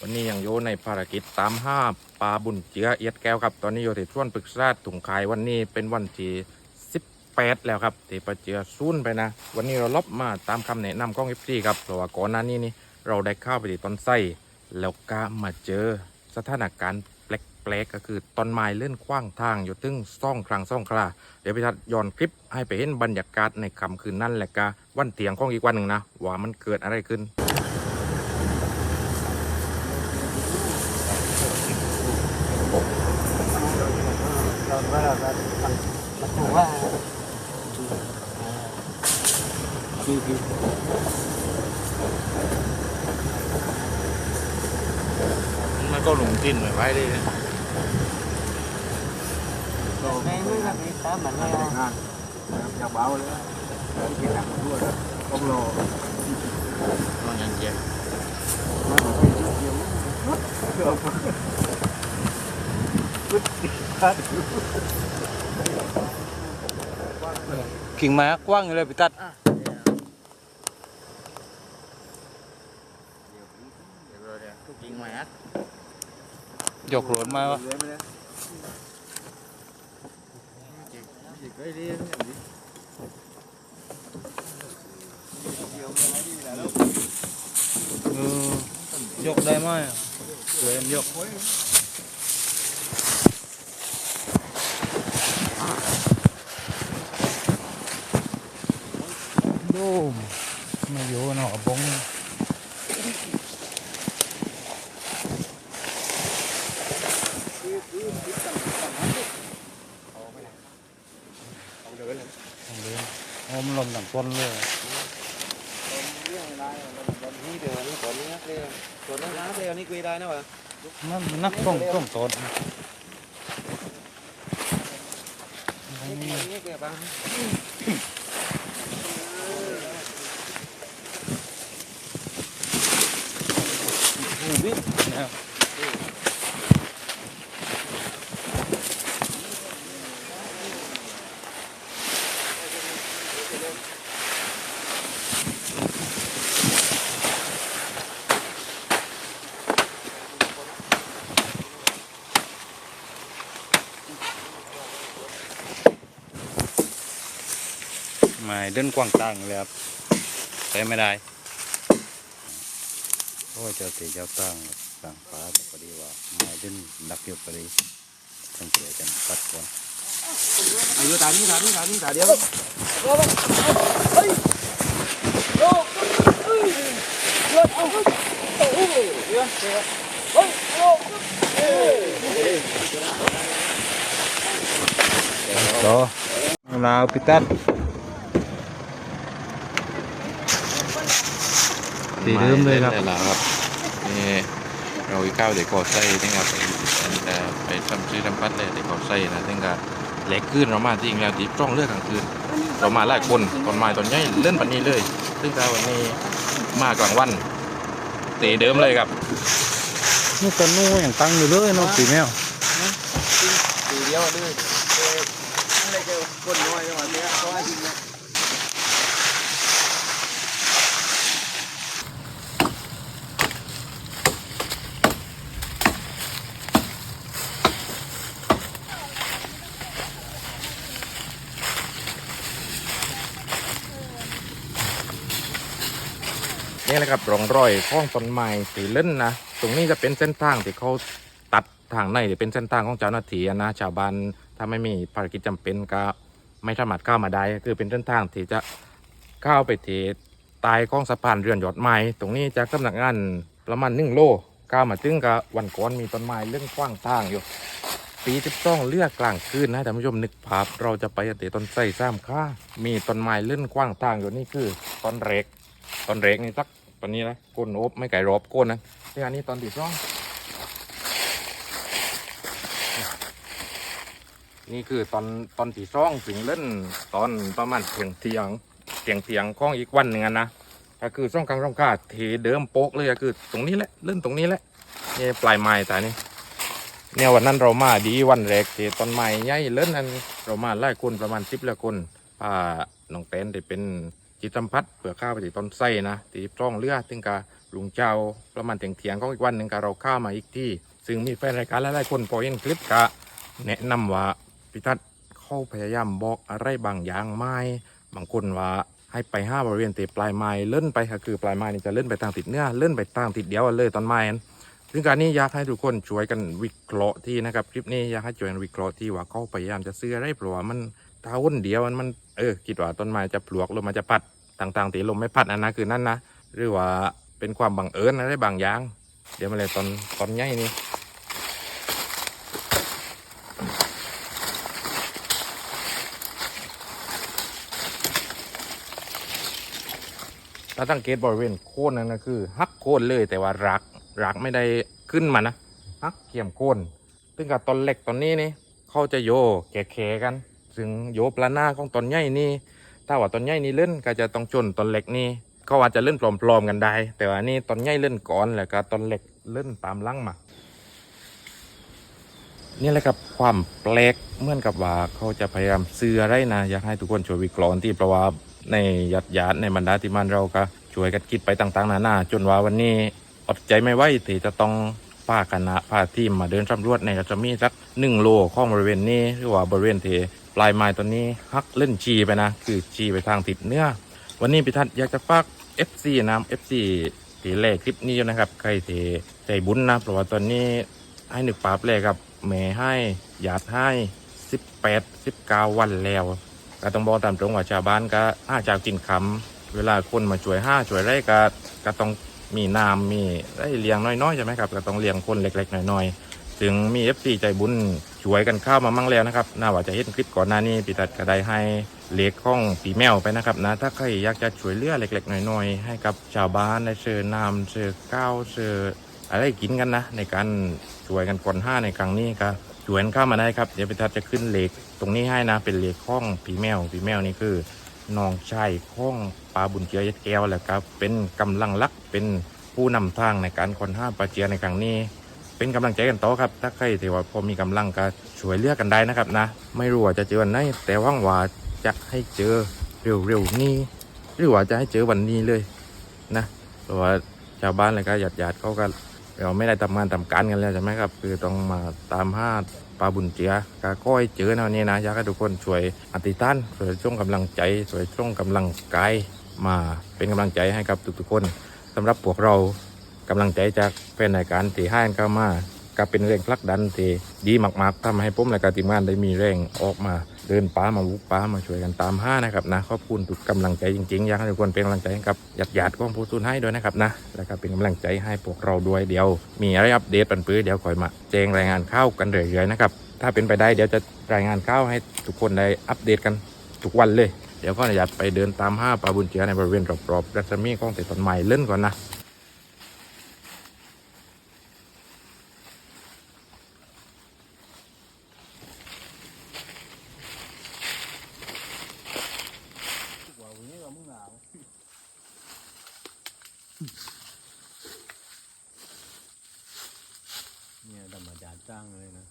วันนี้ยังอยู่ในภารกิจตามห้าปลาบุญเจือเอียดแก้วครับ ตอนนี้อยู่ที่ช่วนปรึกษาถุงขายวันนี้เป็นวันที่18 แล้วครับที่ปลาเจือซูนไปนะ วันนี้เราลบมาตามคำแนะนำของเอฟซีครับเพราะว่าก่อนหน้านี้นี่เราได้เข้าไปที่ต้นไส้แล้วก็มาเจอสถานการณ์แปลกๆก็คือต้นไม้เลื่อนคว้างทางอยู่ตึงซ่องครั้งซ่องคราเดี๋ยวพี่ทัดย้อนคลิปให้ไปเห็นบรรยากาศในค่ำคืนนั้นแหละกะวันเตียงของอีกวันหนึ่งนะว่ามันเกิดอะไรขึ้น เราว่าเราจะมันมันถือว่า คือคือมันก็หลงจิ้นไว้เลยเราไม่ไม่แบบนี้ตามมันไม่เอางานอยากเบาเลยกี่ยวนมันเป็นชุดเดียวเกือบชุดติดขัดกิ่งไม้กว้างเลยพี่ตัดจริงไหมาวะเลยไหมเนี่ยกไว้ดีอย่างนี้เดียวไม่ได้ดีแล้วเออยกได้ไหมเกินยกดูไม่อยู่เนาะบง เอาเดินเลย เดิน โอมลมต่างต้นเลยเรื่องอะไรตอนนี้เดี๋ยวนี้ตอนนี้นักเรียนตอนนั้นนักเรียนนี่คุยได้นะวะ นั่นนักต้องต้องต้น นี่นี่ เกี่ยวบ้างหูวิทนะครับไม่เดินกว้างตังเลยครับใช้ไม่ได้เพราะว่าเจ้าตีเจ้าตั้งต่างฟ้าแต่พอดีว่าไม่เดินดักอยู่พอดีต้องเสียกันตัดก่อนอายุตานี้ตานี้ตานี้ตาเดียวต่อลาวพิตัดตีเดิมเลยครั บได้แล้วครับนี่เราอีกข้าวเด็กกอไส้ที่กับไปไปทำซื้อทำพัดเลยเด็กกอไส้นะซึ่งก็เล็กขึ้นเรามาจริงแล้วตีจ้องเลือกกลางคืน เรามาหลายคนตอนมาตอนใหญ่เล่นปันนี้เลย ซึ่งก็วันนี้มากลางวันตีเดิมเลยครับนี่ต้นนู้นอย่างตั้งอยู่เลยเน้องสีแมวตีเดียวเลยอะไรเกี่ยวคนน้อยจังหวะเนี้ยเขาว่าจริงนะ นี่แหละครับร่องรอยของต้นไม้สีเล่นนะตรงนี้จะเป็นเส้นทางที่เขาตัดทางในหรือเป็นเส้นทางของเจ้าหน้าที่นะชาวบ้านถ้าไม่มีภารกิจจำเป็นก็ไม่สามารถเข้ามาได้คือเป็นเส้นทางที่จะเข้าไปที่ตายของสะพานเรือนยอดไม้ตรงนี้จากสำนักงานประมาณหนึ่งโลก้าวมาถึงกับวันก่อนมีต้นไม้เรื่องกว้างทางอยู่ปีที่ต้องเลือกกลางคืนนะท่านผู้ชมนึกภาพเราจะไปเตะต้นไทรซ้ำค่ามีต้นไม้เลื่อนกว้างทางอยู่นี่คือต้นเรกตอนเรกนี่สัก ตอนนี้นะก้นโอบไม่ไก่รอบก้นนะที่อันนี้ตอนที่อง นี่คือตอนตอนที่องถึงเล่นตอนประมาณเทียงเทียงเทียงเทียงของอีกวันหนึ่งนะก็คือช่องกลางช่องกาเทเดิมโป๊กเลยก็คือตรงนี้แหละเล่นตรงนี้แหละนี่ปลายไม้แต่นี่เนี่ยวันนั้นเรามาดีวันแรกที่ต้นไม้ใหญ่เล่นนั้นเรามาไล่คนประมาณสิบละคนป้าน้องเต้นได้เป็น จิตสัมผัสเผื่อข้าวไปที่ต้นไส้นะตีจ้องเลือดถึงกาลุงเจ้าประมาณเถียงเถียงของอีกวันหนึ่งกาเราข้ามาอีกที่ ซึ่งมีแฟนรายการหลายๆคนพอเห็นคลิปกะแนะนำว่าพิทัศน์เข้าพยายามบอกอะไรบางอย่างไม่บางคนว่าให้ไปห้าบริเวณเตะปลายไม้เลื่อนไปค่ะคือปลายไม้นี่จะเลื่อนไปทางติดเนื้อเลื่อนไปทางติดเดียวเลยตอนไม้นซึ่งการนี้อยากให้ทุกคนช่วยกันวิเคราะห์ที่นะครับคลิปนี้อยากให้ช่วยกันวิเคราะห์ที่ว่าเขาพยายามจะซื้ออะไรเพราะว่ามันตาวนเดียวมันมัน เออคิดว่าต้นไม้จะปลวกลมมันจะปัดต่างๆตีลมไม่พัดอันนะคือนั่นนะหรือว่าเป็นความบังเอิญอะไรบางอย่าง เดี๋ยวมาเลยตอนตอนใหญ่นี่ถ้าสังเกตบริเวณโคนนั้นก็คือฮักโคนเลยแต่ว่ารักรักไม่ได้ขึ้นมานะฮักเขี่ยมโคนซึ่งกับตอนเล็กตอนนี้นี่เขาจะโยแก่ๆกัน ซึ่งโยปลาหน้าของตอนใหญ่นี่ถ้าว่าตอนใหญ่นี่เล่นก็จะต้องจนตอนเล็กนี่เขาอาจจะเล่นปลอมๆกันได้ แต่ว่านี่ตอนใหญ่เล่นก่อนแล้วก็ตอนเล็กเล่นตามลังมานี่แหละครับความแปลกเหมือนกับว่าเขาจะพยายามซื้ออะไรนะอยากให้ทุกคนช่วยวิเคราะห์ที่เพราะว่าในยัดยาดในบรรดาที่มันเราก็ช่วยกันคิดไปต่างๆนานาจนว่าวันนี้อดใจไม่ไหวที่จะต้องพาคณะพาทีมมาเดินสำรวจในรัศมีสักหนึ่งโลของบริเวณนี้หรือว่าบริเวณที่ ปลายไม้ตัวนี้ฮักเล่นจีไปนะ คือจีไปทางติดเนื้อ วันนี้พิทัศน์อยากจะฝาก FC นะ FC ที่แรกคลิปนี้อยู่นะครับ ใครที่ใจบุญนะเพราะว่าตอนนี้ให้นึกปาบเลยครับแม่ให้หยาดให้สิบแปดสิบเก้าวันแล้วก็ต้องบอกตามตรงว่าชาวบ้านก็ห้าจากกินคำเวลาคนมาช่วยห้าช่วยไรก็ก็ต้องมีน้ำมีไรเลี้ยงน้อยๆใช่ไหมครับก็ต้องเลี้ยงคนเล็กๆน้อยๆ ถึงมีเอฟซีใจบุญช่วยกันเข้ามามั่งแล้วนะครับน่าว่าจะเห็นคลิปก่อนหน้านี้ปีตัดก็ได้ให้เล็กข้องปีแมวไปนะครับนะถ้าใครอยากจะช่วยเลือเล็กๆน้อยๆให้กับชาวบ้านได้เชิญน้ำเชิญข้าวเชิญอะไรกินกันนะ ในการช่วยกันก่อนห้าในครั้งนี้ก็ช่วยกันเข้ามาได้ครับเดี๋ยวพิทัศจะขึ้นเหล็กตรงนี้ให้นะเป็นเหล็กข้องผีแมวผีแมวนี่คือน้องชายข้องปลาบุญเจียยัดแก้วแหละครับเป็นกำลังลักเป็นผู้นำทางในการคนห้าปลาเจียในครั้งนี้ เป็นกำลังใจกันต่อครับ ถ้าใครที่ว่าพอมีกำลังก็ช่วยเลือกกันได้นะครับนะ ไม่รู้ว่าจะเจอวันไหนแต่ว่างว่าจะให้เจอเร็วๆนี้หรือว่าจะให้เจอวันนี้เลยนะเพราะว่าชาวบ้านอะไรก็หยาดๆเขาก็เราไม่ได้ทำงานทำการกันแล้วใช่ไหมครับ คือต้องมาตามห้าปลาบุญเจียกาก้อยเจอแนวนี้นะอยากให้ทุกคนช่วยอธิษฐานช่วยช่วงกำลังใจช่วยช่วงกำลังกายมาเป็นกำลังใจให้กับทุกๆคนสำหรับพวกเรา กำลังใจจากแฟนรายการที่ห้เข้ามาก็เป็นแรงผลักดันที่ดีมาก ๆทำให้ผมและการทีมงานได้มีแรงออกมา เดินป้ามาวุกป้ามาช่วยกันตามห้านะครับนะขอบคุณทุกกำลังใจจริงๆอยากให้ทุกคนเป็นกำลังใจให้กับหยาดหยาดของผู้สูญให้ด้วยนะครับนะแล้วก็เป็นกำลังใจให้พวกเราด้วยเดี๋ยว มีอะไรอัปเดตปันปื้อเดี๋ยวคอยมาแจ้งรายงานข้าวกันเรื่อยๆนะครับถ้าเป็นไปได้เดี๋ยวจะรายงานข้าวให้ทุกคนได้อัปเดตกันทุกวันเลย เดี๋ยวก็อยากไปเดินตามห้าปลาบุญเจียในบริเวณรอบๆรัศมีของเตต้นไม้เล่นก่อนนะ จ่าจ้างเลยนะ